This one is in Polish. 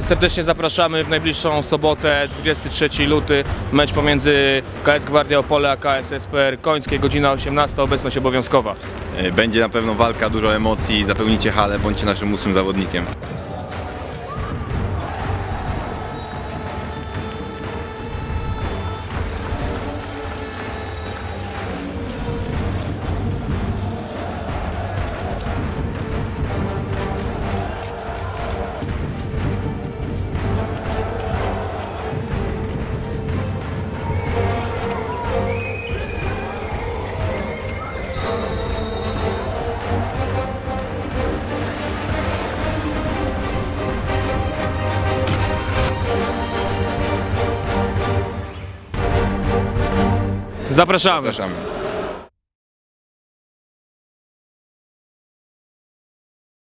Serdecznie zapraszamy w najbliższą sobotę, 23 luty, mecz pomiędzy KS Gwardia Opole a KS SPR Końskie, godzina 18, obecność obowiązkowa. E, Będzie na pewno walka, dużo emocji, zapełnicie halę, bądźcie naszym ósmym zawodnikiem. Zapraszamy. Zapraszamy.